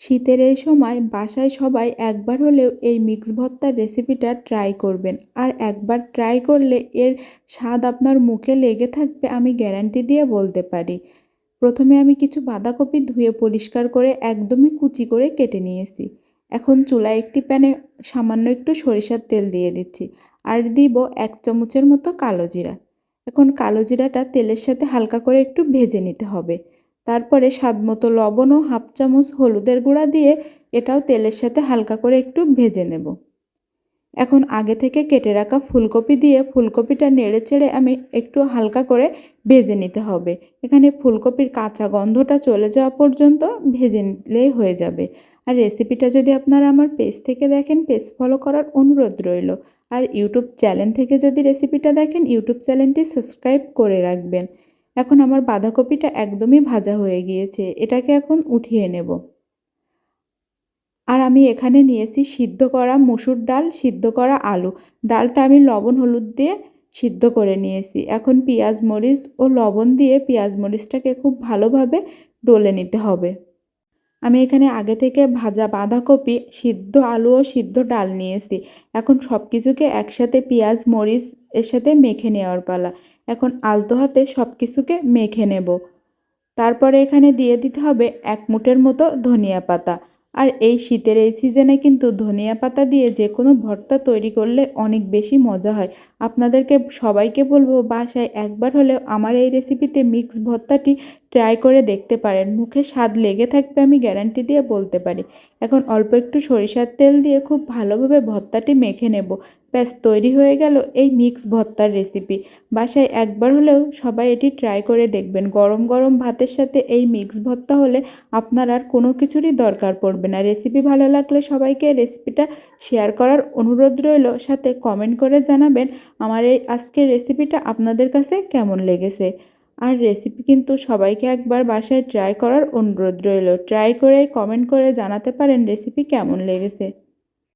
শীতের এই সময় বাসায় সবাই একবার হলেও এই মিক্স ভর্তার রেসিপিটা ট্রাই করবেন। আর একবার ট্রাই করলে এর স্বাদ আপনার মুখে লেগে থাকবে আমি গ্যারান্টি দিয়ে বলতে পারি। প্রথমে আমি কিছু বাঁধাকপি ধুয়ে পরিষ্কার করে একদমই কুচি করে কেটে নিয়েছি। এখন চুলায় একটি প্যানে সামান্য একটু সরিষার তেল দিয়ে দিচ্ছি আর দিব এক চামচের মতো কালো জিরা। এখন কালো জিরাটা তেলের সাথে হালকা করে একটু ভেজে নিতে হবে। তারপরে স্বাদ মতো লবণ ও হাফ চামচ হলুদের গুঁড়া দিয়ে এটাও তেলের সাথে হালকা করে একটু ভেজে নেব। এখন আগে থেকে কেটে রাখা ফুলকপি দিয়ে ফুলকপিটা নেড়ে চেড়ে আমি একটু হালকা করে ভেজে নিতে হবে। এখানে ফুলকপির কাঁচা গন্ধটা চলে যাওয়া পর্যন্ত ভেজে নিলেই হয়ে যাবে। আর রেসিপিটা যদি আপনারা আমার পেজ থেকে দেখেন, পেজ ফলো করার অনুরোধ রইল। আর ইউটিউব চ্যানেল থেকে যদি রেসিপিটা দেখেন, ইউটিউব চ্যানেলটি সাবস্ক্রাইব করে রাখবেন। এখন আমার বাঁধাকপিটা একদমই ভাজা হয়ে গিয়েছে, এটাকে এখন উঠিয়ে নেব। আর আমি এখানে নিয়েছি সিদ্ধ করা মুসুর ডাল, সিদ্ধ করা আলু। ডালটা আমি লবণ, হলুদ দিয়ে সিদ্ধ করে নিয়েছি। এখন পেঁয়াজ, মরিচ ও লবণ দিয়ে পেঁয়াজ, মরিচটাকে খুব ভালোভাবে ডলে নিতে হবে। আমি এখানে আগে থেকে ভাজা বাঁধাকপি, সিদ্ধ আলু ও সিদ্ধ ডাল নিয়েছি। এখন সব কিছুকে একসাথে পেঁয়াজ, মরিচ এর সাথে মেখে নেওয়ার পালা। এখন আলতো হাতে সব কিছুকে মেখে নেব। তারপরে এখানে দিয়ে দিতে হবে এক মুঠের মতো ধনিয়া পাতা। আর এই শীতের এই সিজনে কিন্তু ধনিয়া পাতা দিয়ে যে কোনো ভর্তা তৈরি করলে অনেক বেশি মজা হয়। আপনাদেরকে সবাইকে বলব, বাসায় একবার হলেও আমার এই রেসিপিতে মিক্স ভর্তাটি ট্রাই করে দেখতে পারেন। মুখে স্বাদ লেগে থাকবে আমি গ্যারান্টি দিয়ে বলতে পারি। এখন অল্প একটু সরিষার তেল দিয়ে খুব ভালোভাবে ভর্তাটি মেখে নেব। ব্যাস, তৈরি হয়ে গেল এই মিক্স ভর্তার রেসিপি বাসায় একবার হলেও সবাই এটি ট্রাই করে দেখবেন। গরম গরম ভাতের সাথে এই মিক্স ভর্তা হলে আপনার আর কোনো কিছুরই দরকার পড়বে না। রেসিপি ভালো লাগলে সবাইকে রেসিপিটা শেয়ার করার অনুরোধ রইল। সাথে কমেন্ট করে জানাবেন আমার এই আজকের রেসিপিটা আপনাদের কাছে কেমন লেগেছে। আর রেসিপি কিন্তু সবাইকে একবার বাসায় ট্রাই করার অনুরোধ রইল। ট্রাই করে কমেন্ট করে জানাতে পারেন রেসিপি কেমন লেগেছে।